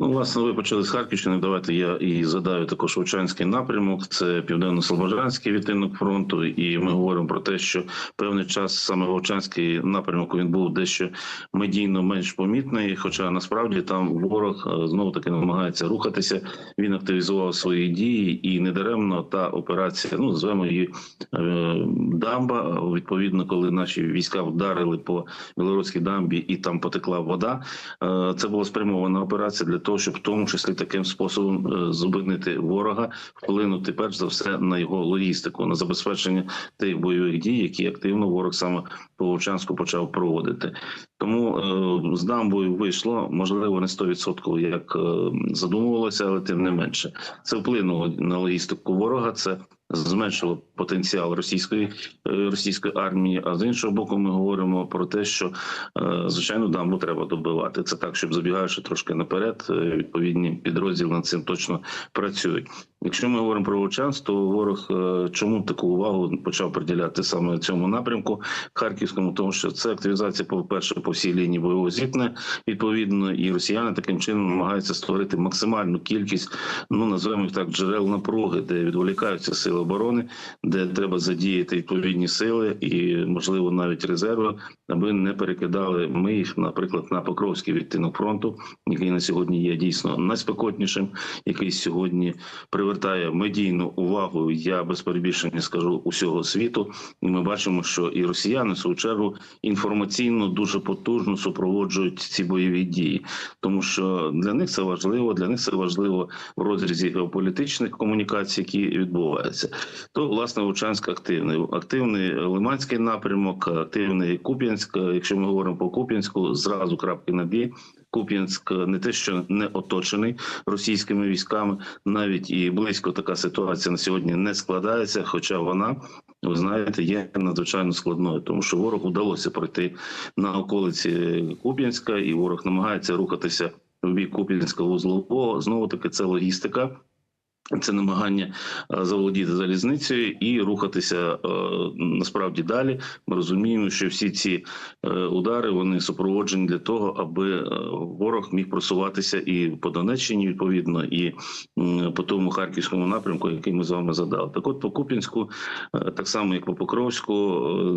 Ну, власне, ви почали з Харківщини. Давайте я і задаю також Вовчанський напрямок. Це південно-слобожанський відтинок фронту, і ми говоримо про те, що певний час саме Вовчанський напрямок він був дещо медійно менш помітний. Хоча насправді там ворог е, знову таки намагається рухатися. Він активізував свої дії, і недаремно та операція, ну звемо її е, дамба. Відповідно, коли наші війська вдарили по білоруській дамбі, і там потекла вода. Е, Це була спрямована операція для того, щоб в тому числі таким способом е, зупинити ворога, вплинути перш за все на його логістику, на забезпечення тих бойових дій, які активно ворог саме по Вовчанську почав проводити. Тому е, з дамбою вийшло можливо не 100% як е, задумувалося, але тим не менше це вплинуло на логістику ворога. Це зменшило потенціал російської е, російської армії. А з іншого боку, ми говоримо про те, що е, звичайно дамбу треба добивати. Це так, щоб забігаючи трошки наперед, е, відповідні підрозділи над цим точно працюють. Якщо ми говоримо про Вовчанськ, то ворог чому таку увагу почав приділяти саме цьому напрямку харківському, тому що це активізація, по перше, по всій лінії бойового зіткнення, відповідно, і росіяни таким чином намагаються створити максимальну кількість, ну називаємо їх так, джерел напруги, де відволікаються сили оборони, де треба задіяти відповідні сили і, можливо, навіть резерви, аби не перекидали ми їх, наприклад, на Покровський відтинок фронту, який на сьогодні є дійсно найспекотнішим, який сьогодні привертає медійну увагу. Я без перебільшення скажу усього світу. І ми бачимо, що і росіяни в свою чергу інформаційно дуже потужно супроводжують ці бойові дії, тому що для них це важливо. Для них це важливо в розрізі геополітичних комунікацій, які відбуваються. То власне Вовчанськ активний, активний Лиманський напрямок, активний Куп'янськ. Якщо ми говоримо по Куп'янську, зразу крапки на «і». Куп'янськ не те, що не оточений російськими військами, навіть і близько така ситуація на сьогодні не складається. Хоча вона, ви знаєте, є надзвичайно складною, тому що ворогу вдалося пройти на околиці Куп'янська, і ворог намагається рухатися в бік Куп'янського вузлового. Знову таки, це логістика. Це намагання е, заволодіти залізницею і рухатися е, насправді далі. Ми розуміємо, що всі ці е, удари вони супроводжені для того, аби ворог міг просуватися і по Донеччині, відповідно, і по тому харківському напрямку, який ми з вами задали. Так, от по Куп'янську, е, так само як по Покровську,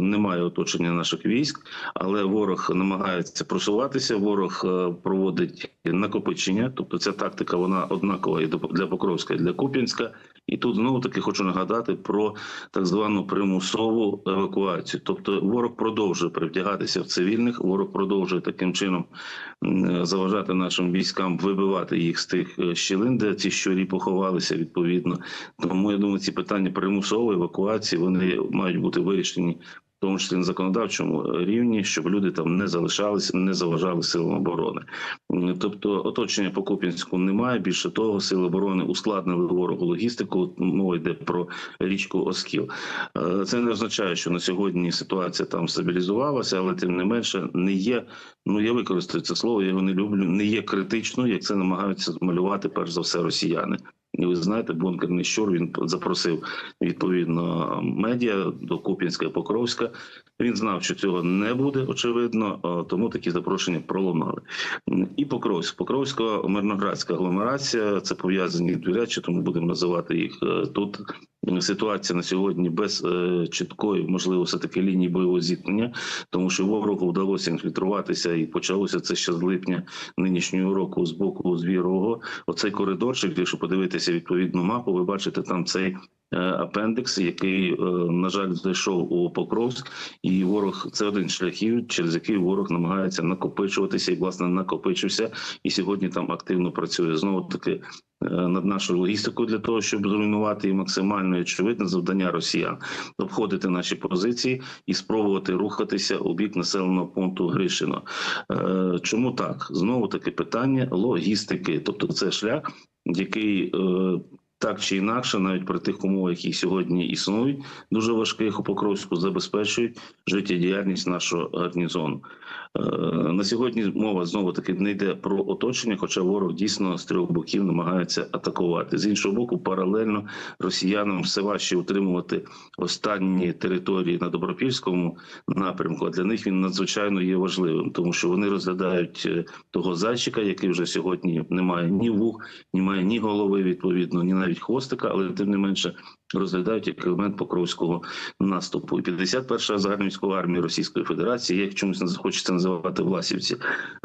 немає оточення наших військ, але ворог намагається просуватися. Ворог проводить накопичення, тобто ця тактика вона однакова і для Покровська, і для Куп'янська. І тут знову таки хочу нагадати про так звану примусову евакуацію. Тобто ворог продовжує привдягатися в цивільних, ворог продовжує таким чином заважати нашим військам вибивати їх з тих е, щілин, де ці щурі поховалися відповідно. Тому я думаю, ці питання примусової евакуації вони мають бути вирішені. Тому числі на законодавчому рівні, щоб люди там не залишалися, не заважали силам оборони. Тобто, оточення по Куп'янську немає. Більше того, сили оборони ускладнили ворогу логістику. Мова йде про річку Оскіл. Е, Це не означає, що на сьогодні ситуація там стабілізувалася, але тим не менше не є. Ну я використаю це слово, я його не люблю. Не є критичною, як це намагаються змалювати перш за все росіяни. І ви знаєте, бункерний щур він запросив відповідно медіа до Куп'янська і Покровська. Він знав, що цього не буде очевидно, тому такі запрошення пролунали. І Покровськ, Покровська мирноградська агломерація. Це пов'язані речі, тому будемо називати їх е, тут. Ситуація на сьогодні без е, чіткої, можливо, все таки лінії бойового зіткнення, тому що ворогу вдалося інфільтруватися, і почалося це ще з липня нинішнього року з боку звірового. Оцей коридорчик, якщо подивитися відповідну мапу, ви бачите там цей е, апендекс, який, е, на жаль, зайшов у Покровськ, і ворог це один шляхів, через який ворог намагається накопичуватися і власне накопичився, і сьогодні там активно працює знову таки над нашою логістикою для того, щоб зруйнувати і максимально очевидне завдання росіян обходити наші позиції і спробувати рухатися у бік населеного пункту Гришино. Е, Чому так? Знову таки питання логістики, тобто це шлях, який е, так чи інакше, навіть при тих умовах, які сьогодні існують, дуже важких у Покровську, забезпечують життєдіяльність нашого гарнізону. Е, На сьогодні мова знову таки не йде про оточення, хоча ворог дійсно з трьох боків намагається атакувати. З іншого боку, паралельно росіянам все важче утримувати останні території на Добропільському напрямку. А для них він надзвичайно є важливим, тому що вони розглядають е, того зайчика, який вже сьогодні не має ні вух, ні має ні голови, відповідно, ні навіть хвостика, але тим не менше розглядають як елемент покровського наступу. І 51-ша загальновійськова армія Російської Федерації, як чомусь не захочеться називати власівці,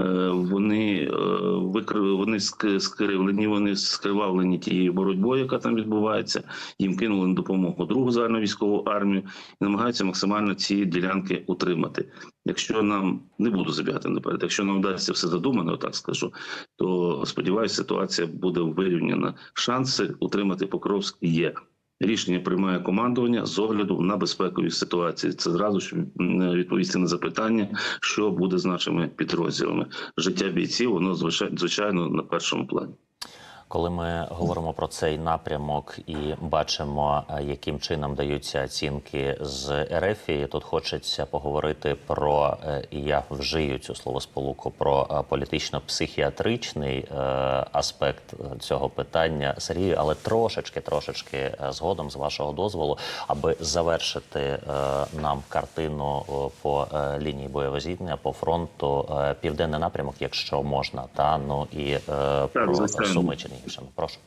е, вони е, вони скривлені, вони скривавлені тією боротьбою, яка там відбувається. Їм кинули на допомогу другу загальновійськову армію і намагаються максимально ці ділянки утримати. Якщо нам не буду забігати наперед, якщо нам вдасться все задумано, так скажу, то сподіваюся, ситуація буде вирівняна. Шанси утримати Покровськ є. Рішення приймає командування з огляду на безпекові ситуації. Це зразу ж відповісти на запитання, що буде з нашими підрозділами. Життя бійців воно звичай- звичайно на першому плані. Коли ми говоримо про цей напрямок і бачимо, е, яким чином даються оцінки з РФ, тут хочеться поговорити про е, і я вжию цю словосполуку про е, політично-психіатричний аспект цього питання Сергію, але трошечки, трошечки згодом з вашого дозволу, аби завершити нам картину по лінії бойового зіткнення по фронту південний напрямок, якщо можна, та ну і про. Суми Чернігівщини. Прошу.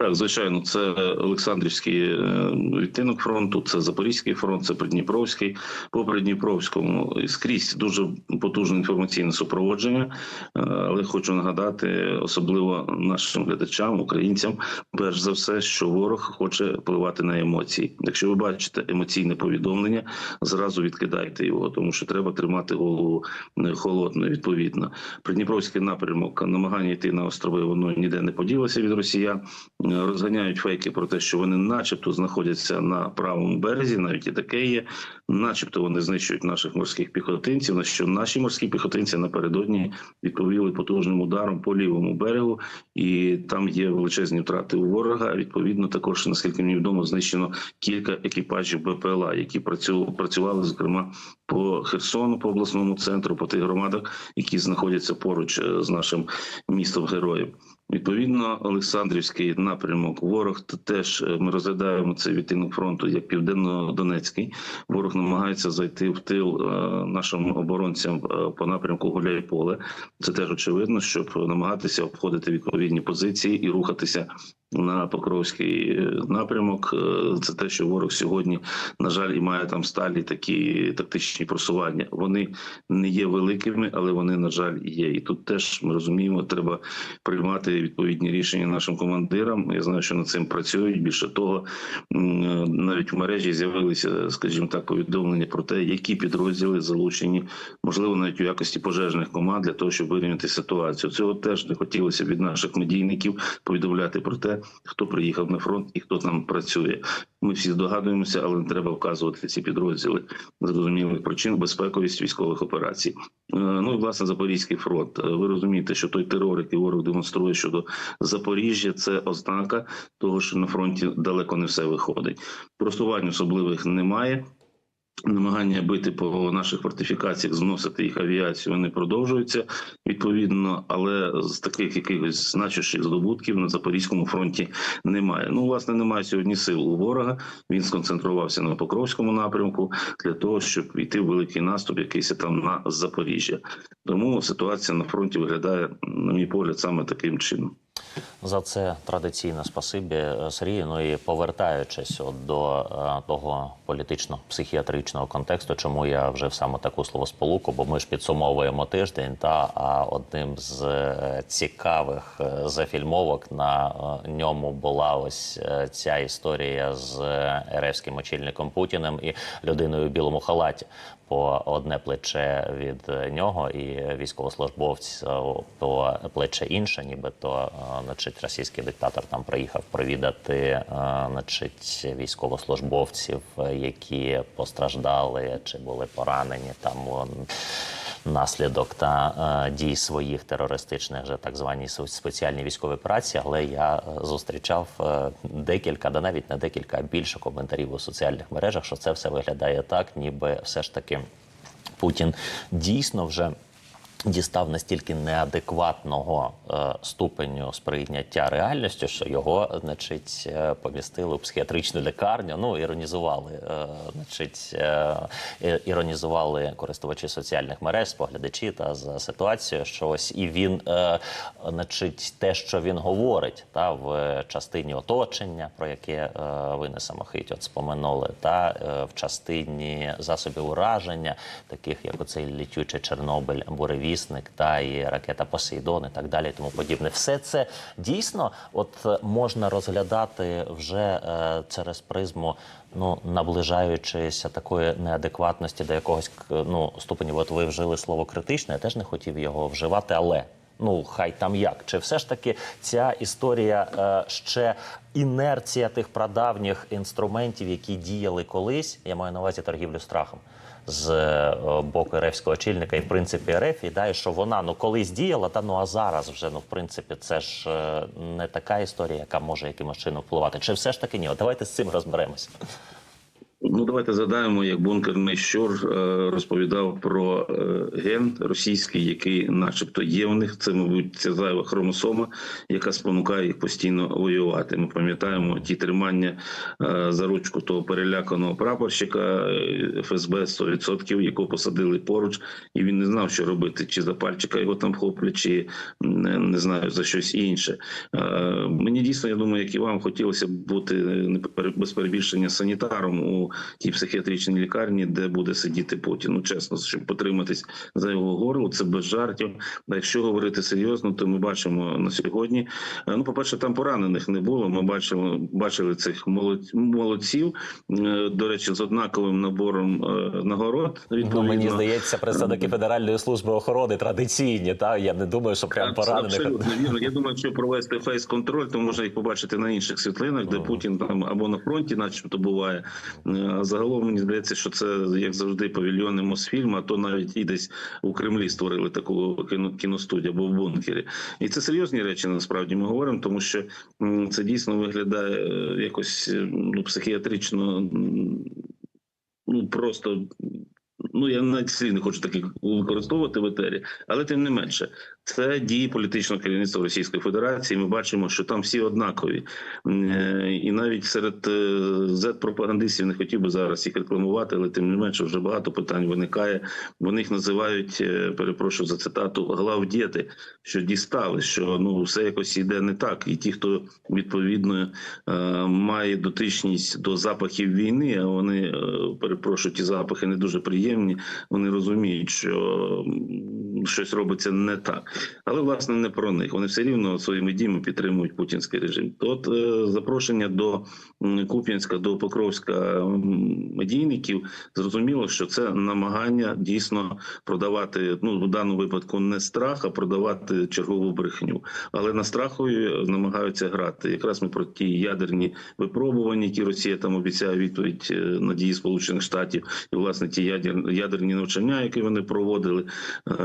Так, звичайно, це Олександрівський е, відтинок фронту, це Запорізький фронт, це Придніпровський. По Придніпровському скрізь дуже потужне інформаційне супроводження. Е, Але хочу нагадати, особливо нашим глядачам, українцям, перш за все, що ворог хоче впливати на емоції. Якщо ви бачите емоційне повідомлення, зразу відкидайте його, тому що треба тримати голову е, холодною. Відповідно, Придніпровський напрямок намагання йти на острови, воно ніде не поділося від росіян. Е, Розганяють фейки про те, що вони, начебто, знаходяться на правому березі, навіть і таке є. Начебто вони знищують наших морських піхотинців. На що наші морські піхотинці напередодні відповіли потужним ударом по лівому берегу, і там є величезні втрати у ворога. Відповідно, також наскільки мені відомо, знищено кілька екіпажів БПЛА, які працю- працювали зокрема по Херсону, по обласному центру, по тих громадах, які знаходяться поруч е, з нашим містом героєм. Відповідно, Олександрівський напрямок. Ворог теж е, ми розглядаємо цей відтинок фронту як південно-донецький. Ворог намагається зайти в тил е, нашим оборонцям е, по напрямку Гуляйполе. Це теж очевидно, щоб намагатися обходити відповідні позиції і рухатися на Покровський е, напрямок. Е, Це те, що ворог сьогодні, на жаль, і має там сталі такі тактичні просування. Вони не є великими, але вони, на жаль, є. І тут теж ми розуміємо, треба приймати відповідні рішення нашим командирам. Я знаю, що над цим працюють. Більше того, е, навіть в мережі з'явилися, скажімо так, повідомлення про те, які підрозділи залучені, можливо, навіть у якості пожежних команд для того, щоб вирівняти ситуацію. Цього теж не хотілося від наших медійників повідомляти про те, хто приїхав на фронт і хто там працює. Ми всі здогадуємося, але не треба вказувати ці підрозділи зрозумілих причин безпековість військових операцій. Е, Ну і власне Запорізький фронт. Е, Ви розумієте, що той терор, який ворог демонструє щодо Запоріжжя, це ознака того, що на фронті далеко не все виходить. Просувань особливих немає. Намагання бити по наших фортифікаціях, зносити їх авіацію, вони продовжуються відповідно, але з таких якихось значущих здобутків на запорізькому фронті немає. Ну, власне, немає сьогодні сил у ворога. Він сконцентрувався на Покровському напрямку для того, щоб йти в великий наступ, якийсь там на Запоріжжя. Тому ситуація на фронті виглядає, на мій погляд, саме таким чином. За це традиційно спасибі е, Сергію. Ну і повертаючись от до е, того політично-психіатричного контексту, чому я вже саме таку словосполуку, бо ми ж підсумовуємо тиждень. Та а одним з е, цікавих зафільмовок на ньому була ось ця історія з еревським очільником Путіним і людиною в білому халаті. По одне плече від нього, і військовослужбовць е, по плече інше, нібито е, значить, російський диктатор там приїхав провідати е, значить, військовослужбовців, які постраждали чи були поранені там. Наслідок та е, дій своїх терористичних же так звані спеціальні військові операції, але я е, зустрічав е, декілька, да навіть не декілька, більше коментарів у соціальних мережах, що це все виглядає так, ніби все ж таки Путін дійсно вже. Дістав настільки неадекватного е, ступеню сприйняття реальністю, що його, значить, е, помістили у психіатричну лікарню. Ну іронізували, е, значить, е, е, іронізували користувачі соціальних мереж, споглядачі та за ситуацією, що ось і він, е, значить, те, що він говорить, та в частині оточення, про яке е, ви не самохить от споминули, та е, в частині засобів ураження, таких як оцей літючий Чорнобиль, буревісник, та і ракета Посейдон, і так далі, і тому подібне. Все це дійсно от е, можна розглядати вже е, через призму. Ну, наближаючися такої неадекватності до якогось ну ступеню. От ви вжили слово критичне, я теж не хотів його вживати, але ну хай там як. Чи все ж таки ця історія е, ще інерція тих прадавніх інструментів, які діяли колись? Я маю на увазі торгівлю страхом. З е, боку РФського очільника і в принципі РФ, і да, і що вона ну колись діяла, та ну а зараз вже ну в принципі це ж е, не така історія, яка може якимось чином впливати. Чи все ж таки ні? Давайте з цим розберемося. Ну, давайте згадаємо, як бункерний щур е, розповідав про е, ген російський, який, начебто, є в них. Це, мабуть, ця зайва хромосома, яка спонукає їх постійно воювати. Ми пам'ятаємо ті тримання е, за ручку того переляканого прапорщика ФСБ 100%, якого посадили поруч, і він не знав, що робити, чи за пальчика його там хоплять, чи не, знаю за щось інше. Мені дійсно, я думаю, як і вам хотілося б бути без перебільшення санітаром у тій психіатричній лікарні, де буде сидіти Путін. Ну чесно, щоб потриматись за його горло, це без жартів. А якщо говорити серйозно, то ми бачимо на сьогодні. е, Ну, по перше, там поранених не було. Ми бачимо, бачили цих молодців. е, До речі, з однаковим набором е, нагород. Ну, мені здається, представники Федеральної служби охорони традиційні. Та я не думаю, що прям поранених. Абсолютно вірно. Я думаю, якщо провести фейс-контроль, то можна їх побачити на інших світлинах, де Путін там або на фронті, начебто, буває. А загалом мені здається, що це як завжди павільйони Мосфільма, а то навіть і десь у Кремлі створили таку кіностудію або в бункері. І це серйозні речі. Насправді ми говоримо, тому що це дійсно виглядає е, якось е, ну, психіатрично. Ну просто ну я навіть слів не хочу таких використовувати в етері, але тим не менше, це дії політичного керівництва Російської Федерації. Ми бачимо, що там всі однакові, е, і навіть серед зет-пропагандистів не хотів би зараз їх рекламувати, але тим не менше вже багато питань виникає. Вони їх називають, е, перепрошую за цитату, главдєти, що дістали, що ну все якось йде не так, і ті, хто відповідно е, має дотичність до запахів війни, а вони е, перепрошую, ті запахи не дуже приємні. Вони розуміють, що щось робиться не так, але власне не про них. Вони все рівно своїми діями підтримують путінський режим. От е, запрошення до Куп'янська, до Покровська медійників зрозуміло, що це намагання дійсно продавати ну в даному випадку не страх, а продавати чергову брехню. Але на страхові намагаються грати. Якраз ми про ті ядерні випробування, які Росія там обіцяє відповідь е, на дії Сполучених Штатів, і власне ті ядер, ядерні навчання, які вони проводили. Е,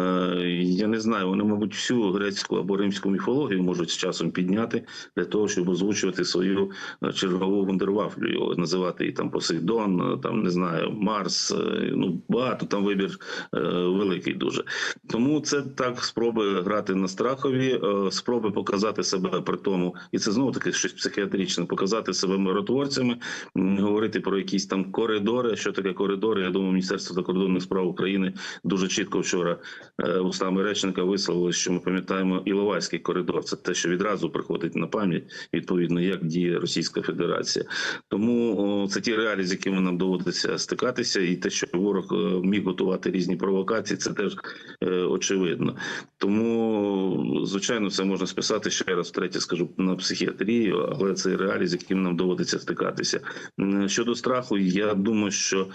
я не знаю, вони, мабуть, всю грецьку або римську міфологію можуть з часом підняти для того, щоб озвучувати свою е, чергову вундервафлю, його називати її там Посейдон, е, там не знаю, Марс. Ну багато там вибір великий дуже. Тому це так спроби грати на страхові, спроби показати себе при тому, і це знову таки щось психіатричне, показати себе миротворцями, говорити про якісь там коридори. Що таке коридори? Я думаю, Міністерство закордонних справ України дуже чітко вчора е, устами речника висловили, що ми пам'ятаємо Іловайський коридор. Це те, що відразу приходить на пам'ять, відповідно, як діє Російська Федерація. Тому це ті реалії, з якими нам доводиться стикатися, і те, що ворог е, міг готувати різні провокації, це теж е, очевидно. Тому, звичайно, це можна списати ще раз втретє, скажу на психіатрію, але це реалії, з якими нам доводиться стикатися. Щодо страху, я думаю, що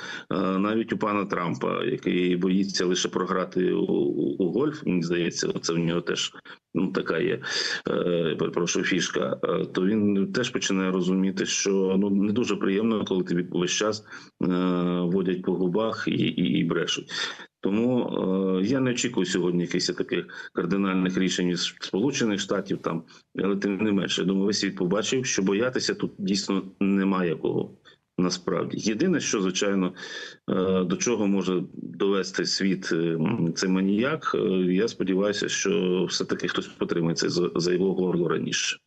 навіть у пана Трампа. Трампа, який боїться лише програти у, у, у гольф. Мені здається, це в нього теж ну така є. Е, перепрошую, фішка. Е, то він теж починає розуміти, що ну не дуже приємно, коли тобі весь час е, водять по губах і, і, і брешуть. Тому е, я не очікую сьогодні якихось таких кардинальних рішень із Сполучених Штатів там, але тим не менше, я думаю, весь світ побачив, що боятися тут дійсно немає кого. Насправді єдине, що звичайно е, до чого може довести світ е, цей маніяк. е, Я сподіваюся, що все таки хтось потримається за його горло раніше.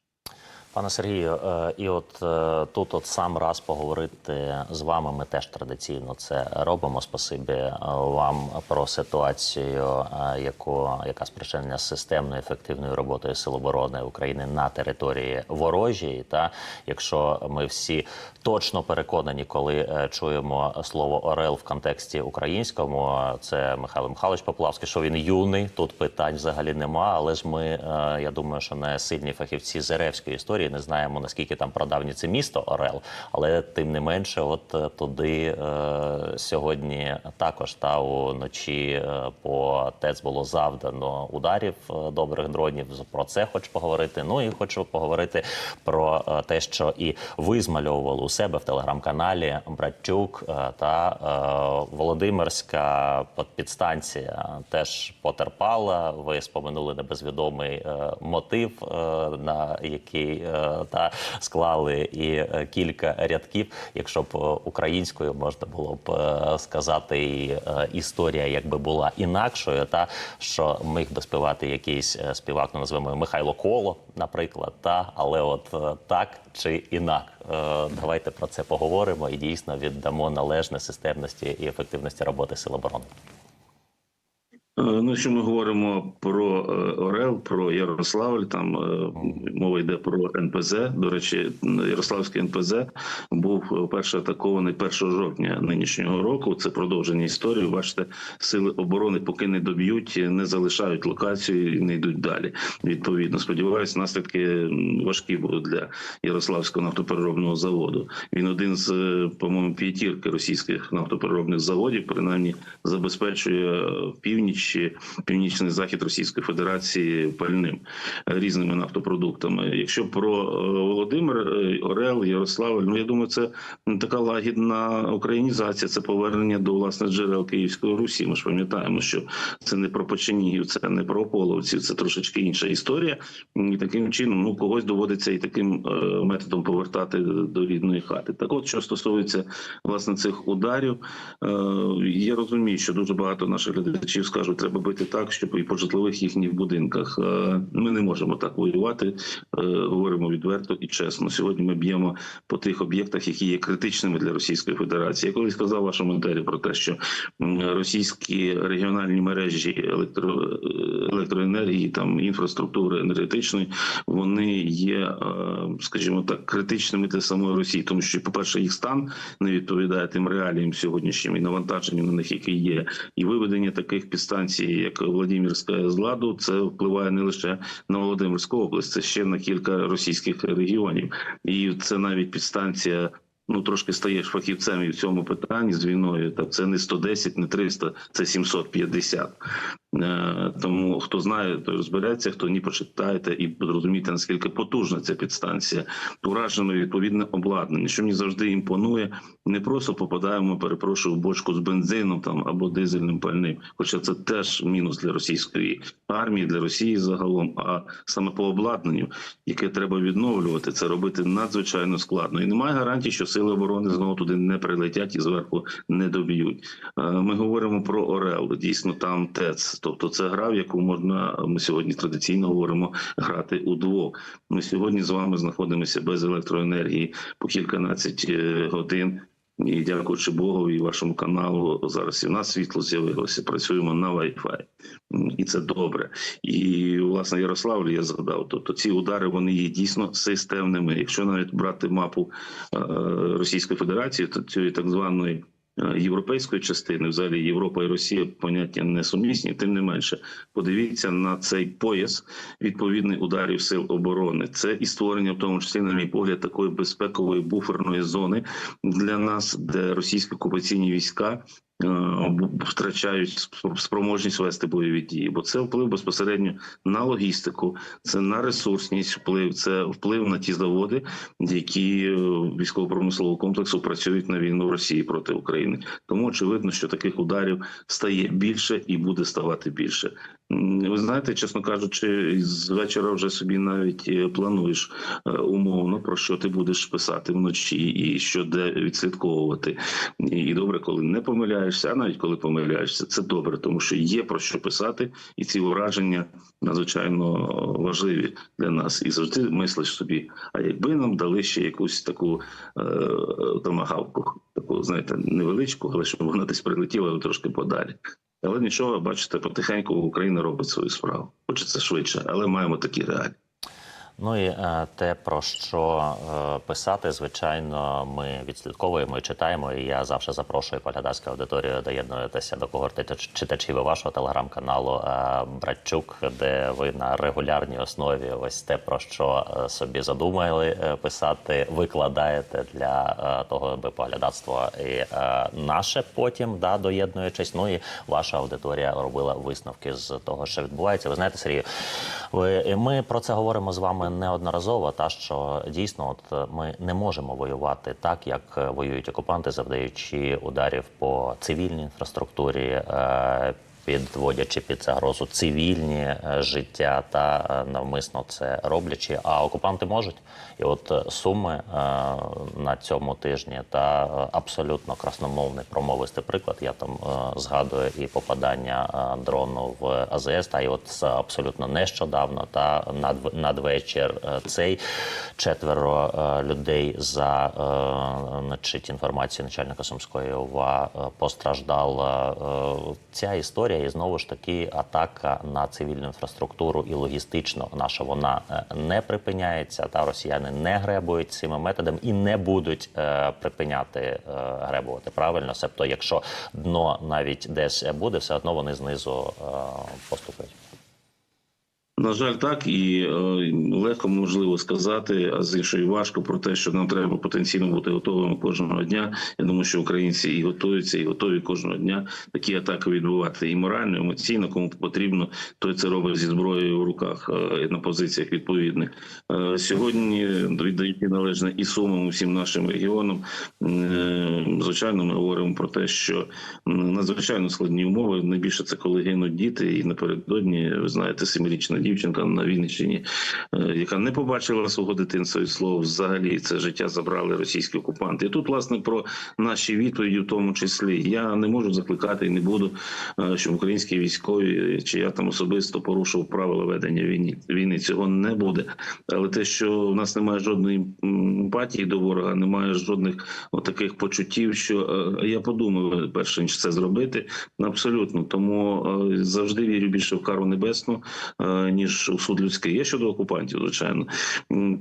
Пане Сергію, е, і от е, тут от сам раз поговорити з вами. Ми теж традиційно це робимо. Спасибі е, вам про ситуацію, яку яка спричинена системною ефективною роботою Сил оборони України на території ворожій. Та якщо ми всі точно переконані, коли чуємо слово Орел в контексті українському, це Михайло Михайлович Поплавський, що він юний. Тут питань взагалі нема. Але ж ми, я думаю, що не сильні фахівці з Еревської історії не знаємо наскільки там прадавнє це місто Орел, але тим не менше, от е, туди е, сьогодні також та уночі е, по ТЕЦ було завдано ударів е, добрих дронів. Про це хочу поговорити. Ну і хочу поговорити про те, що і ви змальовували у себе в телеграм-каналі Братчук та е, Володимирська підстанція теж потерпала. Ви споминули небезвідомий е, мотив, е, на який та склали і е, кілька рядків. Якщо б е, українською можна було б е, сказати, і е, історія якби була інакшою, та що міг би співати якийсь е, співак, ну його Михайло Коло, наприклад, та але от е, так чи інак. Е, Давайте про це поговоримо і дійсно віддамо належне системності і ефективності роботи Сил оборони. Е, Ну, якщо ми говоримо про е, Орел, про Ярославль, там е, мова йде про НПЗ. До речі, Ярославський НПЗ був перше атакований 1 жовтня нинішнього року. Це продовження історії. Бачите, сили оборони, поки не доб'ють, не залишають локацію і не йдуть далі. Відповідно, сподіваюся, наслідки важкі будуть для Ярославського нафтопереробного заводу. Він один з, по-моєму, п'ятірки російських нафтопереробних заводів, принаймні забезпечує е, північ, північний захід Російської Федерації пальним е, різними нафтопродуктами. Якщо про е, Володимир е, Орел, Ярославль, ну я думаю, це така лагідна українізація, це повернення до власне джерел Київської Русі. Ми ж пам'ятаємо, що це не про Печенігів, це не про половців, це трошечки інша історія. І таким чином, ну когось доводиться і таким методом повертати до рідної хати. Так, от що стосується власне цих ударів, я розумію, що дуже багато наших глядачів скажуть, треба бити так, щоб і по житлових їхніх будинках. Е, Ми не можемо так воювати. е, Говоримо відверто і чесно. Сьогодні ми б'ємо по тих об'єктах, які є критичними для Російської Федерації. Я колись сказав вашому етері про те, що російські регіональні мережі електро, електроенергії, там інфраструктури енергетичної, вони є, е, скажімо так, критичними для самої Росії, тому що, по перше, їх стан не відповідає тим реаліям сьогоднішнім і навантаженню на них, яке є, і виведення таких підстанцій, як Владимирська з ладу, це впливає не лише на Володимирську область, це ще на кілька російських регіонів, і це навіть підстанція. Ну, трошки стаєш фахівцем і в цьому питанні з війною. Так це не 110, не 300, це 750. Е, Тому хто знає, той розбереться, хто ні, почитайте і зрозумієте, наскільки потужна ця підстанція, уражено відповідне обладнання. Що мені завжди імпонує, не просто попадаємо, перепрошую, в бочку з бензином там або дизельним пальним. Хоча це теж мінус для російської армії, для Росії загалом. А саме по обладнанню, яке треба відновлювати, це робити надзвичайно складно. І немає гарантії, що сили оборони знову туди не прилетять і зверху не доб'ють. Е, Ми говоримо про Орел. Дійсно, там ТЕЦ. Тобто, це гра, в яку можна. Ми сьогодні традиційно говоримо грати удвох. Ми сьогодні з вами знаходимося без електроенергії по кільканадцять е, годин. І дякуючи Богу і вашому каналу, зараз і в нас світло з'явилося. Працюємо на Wi-Fi. І це добре. І власне Ярославль я згадав. Тобто ці удари вони є дійсно системними. Якщо навіть брати мапу е, Російської Федерації, то цієї так званої. Е, Європейської частини, взагалі Європа і Росія поняття несумісні. Тим не менше, подивіться на цей пояс відповідних ударів сил оборони. Це і створення, в тому числі, на мій погляд, такої безпекової буферної зони для нас, де російські окупаційні війська втрачають спр- спроможність вести бойові дії, бо це вплив безпосередньо на логістику, це на ресурсність вплив, це вплив на ті заводи, які е, військово-промислового комплексу працюють на війну Росії проти України. Тому очевидно, що таких ударів стає більше і буде ставати більше. Ви знаєте, чесно кажучи, з вечора вже собі навіть е, плануєш е, умовно про що ти будеш писати вночі, і що де відслідковувати. І, добре, коли не помиляєшся, а навіть коли помиляєшся, це добре, тому що є про що писати, і ці враження надзвичайно важливі для нас. І завжди мислиш собі, а якби нам дали ще якусь таку е, томагавку, таку, знаєте, невеличку, але щоб вона десь прилетіла трошки подалі. Але нічого, бачите, потихеньку Україна робить свою справу. Хочеться швидше, але маємо такі реалії. Ну і е, те, про що е, писати, звичайно, ми відслідковуємо і читаємо. І я завжди запрошую глядацьку аудиторію доєднуватися до когорти читачів вашого телеграм-каналу е, Братчук, де ви на регулярній основі ось те, про що собі задумали писати, викладаєте для того, аби поглядацтво і наше потім да, доєднуючись. Ну і ваша аудиторія робила висновки з того, що відбувається. Ви знаєте, Сергію, ви ми про це говоримо з вами неодноразово. Та що дійсно, от е, ми не можемо воювати так, як е, воюють окупанти, завдаючи ударів по цивільній інфраструктурі. Підводячи під загрозу цивільні е, життя та е, навмисно це роблячи, а окупанти можуть. І от е, суми на цьому тижні та абсолютно красномовний промовистий приклад. Я там згадую і попадання дрону в АЗС, та і от абсолютно нещодавно та надвечір цей четверо людей за значить, інформацією начальника Сумської ОВА постраждала. Ця історія і знову ж таки атака на цивільну інфраструктуру і логістично наша вона е, не припиняється. Та росіяни не гребують цими методами і не будуть е, припиняти е, гребувати. Правильно, себто, якщо дно навіть десь буде, все одно вони знизу е, поступають. На жаль, так і е, легко можливо сказати, а з іншої важко про те, що нам треба потенційно бути готовими кожного дня. Я думаю, що українці і готуються, і готові кожного дня такі атаки відбувати і морально, і емоційно, кому потрібно, той це робить зі зброєю в руках е, на позиціях відповідних. Е, Сьогодні віддаючи належне і сумам усім нашим регіонам. Звичайно, ми говоримо про те, що надзвичайно складні умови. Найбільше це коли гинуть діти, і напередодні ви знаєте, семирічна дівчинка на Вінниччині, е, яка не побачила свого дитинства і слов взагалі це життя забрали російські окупанти. І тут, власне, про наші відповіді, в тому числі, я не можу закликати і не буду, е, щоб українські військові чи я там особисто порушив правила ведення війни. Війни цього не буде. Але те, що в нас немає жодної емпатії до ворога, немає жодних таких почуттів, що е, я подумав перше ніж це зробити. Абсолютно тому завжди вірю більше в кару небесну ніж у суд людський. Я щодо окупантів, звичайно.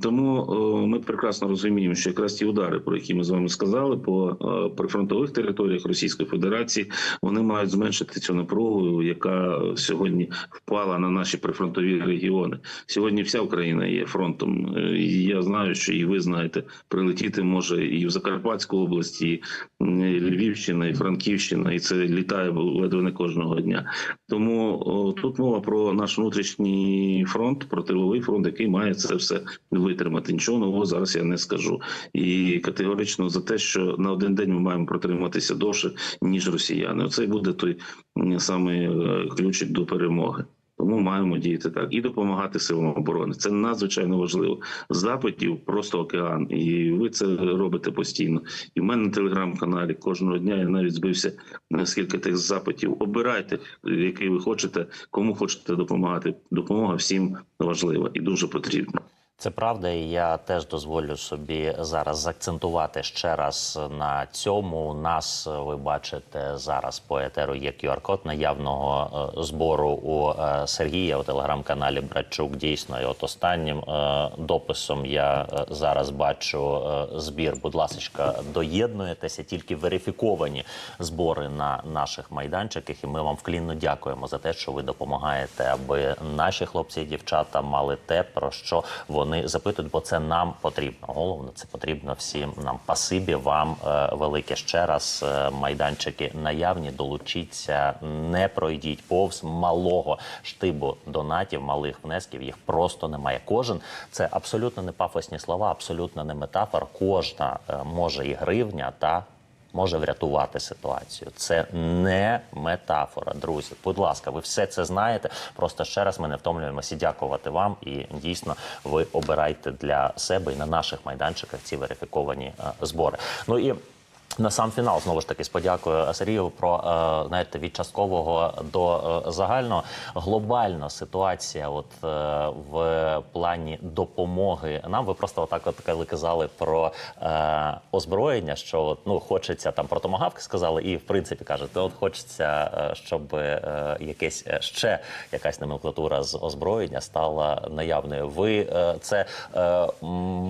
Тому е, ми прекрасно розуміємо, що якраз ті удари, про які ми з вами сказали, по е, прифронтових територіях Російської Федерації, вони мають зменшити цю напругу, яка сьогодні впала на наші прифронтові регіони. Сьогодні вся Україна є фронтом. Е, я знаю, що і ви знаєте, прилетіти може і в Закарпатську область, і Львівщина, і Франківщина, і це літає ледве не кожного дня. Тому тут мова про наш внутрішній фронт, протиловий фронт, який має це все витримати. Нічого нового зараз я не скажу. І категорично за те, що на один день ми маємо протриматися довше ніж росіяни. Оце буде той самий е, ключик до перемоги. Тому маємо діяти так і допомагати силам оборони. Це надзвичайно важливо. Запитів просто океан, і ви це робите постійно. І в мене на телеграм-каналі кожного дня я навіть збився на скільки тих запитів. Обирайте, який ви хочете, кому хочете допомагати. Допомога всім важлива і дуже потрібна. Це правда, і я теж дозволю собі зараз заакцентувати ще раз на цьому. У нас ви бачите зараз по етеру є QR-код наявного е, збору у е, Сергія у телеграм-каналі Братчук. Дійсно, і от останнім е, дописом я зараз бачу збір. Будь ласка, доєднуєтеся тільки верифіковані збори на наших майданчиках. І ми вам вклінно дякуємо за те, що ви допомагаєте, аби наші хлопці і дівчата мали те, про що вони вони запитують, бо це нам потрібно. Головне, це потрібно всім нам. Пасибі вам е, велике ще раз. Е, майданчики наявні. Долучіться, не пройдіть повз малого штибу донатів, малих внесків. Їх просто немає. Кожен це абсолютно не пафосні слова, абсолютно не метафора. Кожна е, може і гривня та може врятувати ситуацію. Це не метафора, друзі. Будь ласка, ви все це знаєте. Просто ще раз ми не втомлюємося дякувати вам. І дійсно ви обирайте для себе і на наших майданчиках ці верифіковані е, збори. Ну і на сам фінал знову ж таки з подякою Сергію про е, знаєте, від часткового до е, загального глобальна ситуація, от е, в плані допомоги нам. Ви просто отак, от коли казали про е, озброєння, що от, ну хочеться там про томагавки сказали, і в принципі кажете, от хочеться, щоб е, якесь ще якась номенклатура з озброєння стала наявною. Ви е, це е,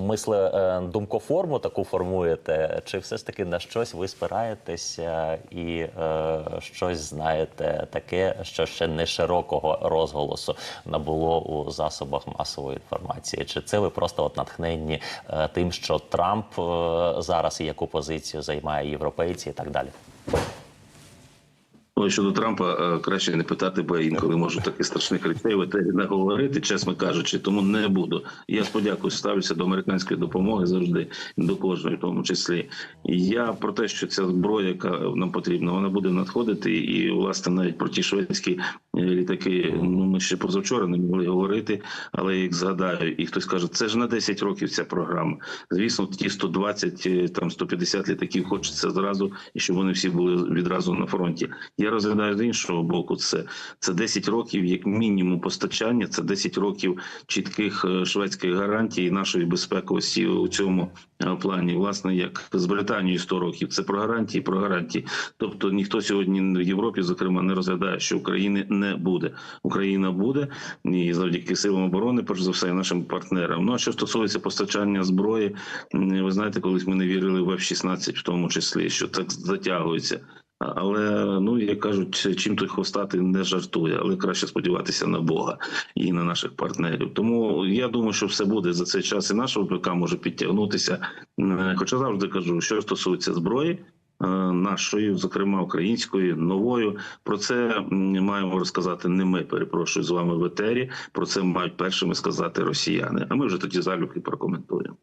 мисле е, думковформу таку формуєте, чи все ж таки на щось ви спираєтеся і е, щось знаєте таке, що ще не широкого розголосу набуло у засобах масової інформації? Чи це ви просто от натхненні е, тим, що Трамп е, зараз і яку позицію займає європейці і так далі? Ну, щодо Трампа е, краще не питати, бо я інколи можу таких страшних речей в етері не говорити, чесно кажучи, тому не буду. Я з подякою ставлюся до американської допомоги завжди, до кожної, в тому числі. Я про те, що ця зброя, яка нам потрібна, вона буде надходити. І власне навіть про ті шведські е, літаки. Ну ми ще позавчора не могли говорити, але їх згадаю, і хтось каже, це ж на 10 років ця програма. Звісно, ті 120, е, там 150 літаків хочеться зразу, і щоб вони всі були відразу на фронті. Я розглядаю з іншого боку. Це це 10 років, як мінімум, постачання. Це 10 років чітких е, шведських гарантій нашої безпековості у цьому е, плані. Власне, як з Британією 100 років. Це про гарантії, про гарантії. Тобто ніхто сьогодні в Європі, зокрема, не розглядає, що України не буде. Україна буде і завдяки силам оборони, перш за все, нашим партнерам. Ну а що стосується постачання зброї, ви знаєте, колись ми не вірили в F-16 в тому числі, що так затягується. Але ну як кажуть, чим той хвостатий не жартує, але краще сподіватися на Бога і на наших партнерів. Тому я думаю, що все буде за цей час, і наша ВПК може підтягнутися. Е, Хоча завжди кажу, що стосується зброї. е, Нашої, зокрема української, новою, про це маємо розказати не ми. Перепрошую з вами в етері. Про це мають першими сказати росіяни. А ми вже тоді залюбки прокоментуємо.